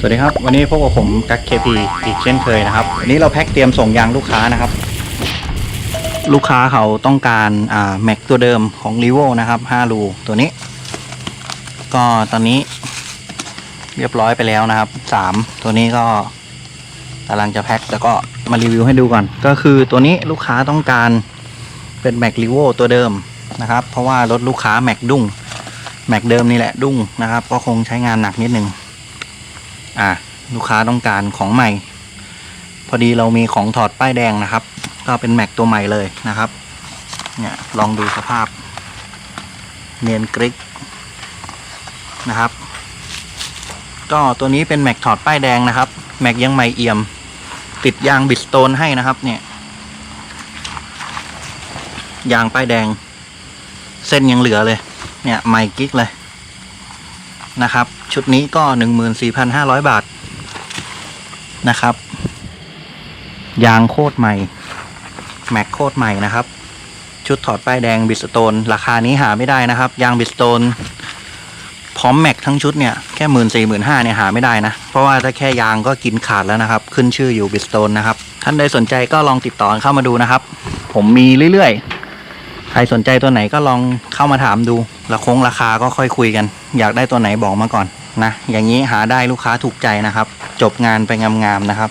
สวัสดีครับ วันนี้พบกับผมกั๊กเคพีอีกเช่นเคยนะครับ วันนี้เราแพ็คเตรียมส่งยางลูกค้านะครับ ลูกค้าเขาต้องการอ่าแม็กตัวเดิมของ r ี v o นะครับ5รูตัวนี้ ก็ตอนนี้เรียบร้อยไปแล้วนะครับ 3 ตัวนี้ก็กำลังจะแพ็คแล้วก็มารีวิวให้ดูก่อน ก็คือตัวนี้ลูกค้าต้องการเป็นแม็ก r ี v o ตัวเดิมนะครับ เพราะว่ารถลูกค้าแม็กดุ้งแม็กเดิมนี่แหละดุ้งนะครับ ก็คงใช้งานหนักนิดนึง อะลูกค้าต้องการของใหม่ พอดีเรามีของถอดป้ายแดงนะครับ ก็เป็นแม็กตัวใหม่เลยนะครับ เนี่ยลองดูสภาพ เนียนกริกนะครับ ก็ตัวนี้เป็นแม็กถอดป้ายแดงนะครับ แม็กยังใหม่เอี่ยม ติดยางบิดสโตนให้นะครับ เนี่ยยางป้ายแดง เส้นยังเหลือเลย เนี่ยใหม่กิ๊กเลย นะครับ ชุดนี้ก็ 14,500 บาทนะครับ ยางโคตรใหม่ แม็กโคตรใหม่นะครับ ชุดถอดป้ายแดงบิสโตน ราคานี้หาไม่ได้นะครับ ยางบิสโตน พร้อมแม็กทั้งชุดเนี่ย แค่หมื่นสี่หมื่นห้าเนี่ยหาไม่ได้นะ เพราะว่าถ้าแค่ยางก็กินขาดแล้วนะครับ ขึ้นชื่ออยู่บิสโตนนะครับ ท่านใดสนใจก็ลองติดต่อเข้ามาดูนะครับ ผมมีเรื่อยๆ ใครสนใจตัวไหนก็ลองเข้ามาถามดู ล้วคงราคาก็ค่อยคุยกัน อยากได้ตัวไหนบอกมาก่อนนะ อย่างนี้หาได้ลูกค้าถูกใจนะครับ จบงานไปงามๆนะครับ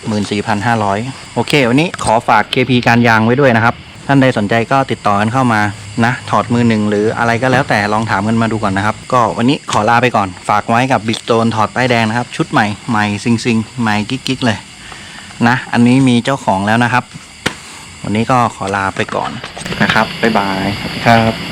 14,500 โอเค วันนี้ขอฝาก KP การยางไว้ด้วยนะครับ ท่านใดสนใจก็ติดต่อกันเข้ามานะ ถอดมือหนึ่งหรืออะไรก็แล้วแต่ลองถามกันมาดูก่อนนะครับ ก็วันนี้ขอลาไปก่อน ฝากไว้กับบิสโตนถอดป้ายแดงนะครับ ชุดใหม่ใหม่ซิงซิงใหม่กิ๊กๆเลยนะ อันนี้มีเจ้าของแล้วนะครับ วันนี้ก็ขอลาไปก่อนนะครับบ๊ายบายครับ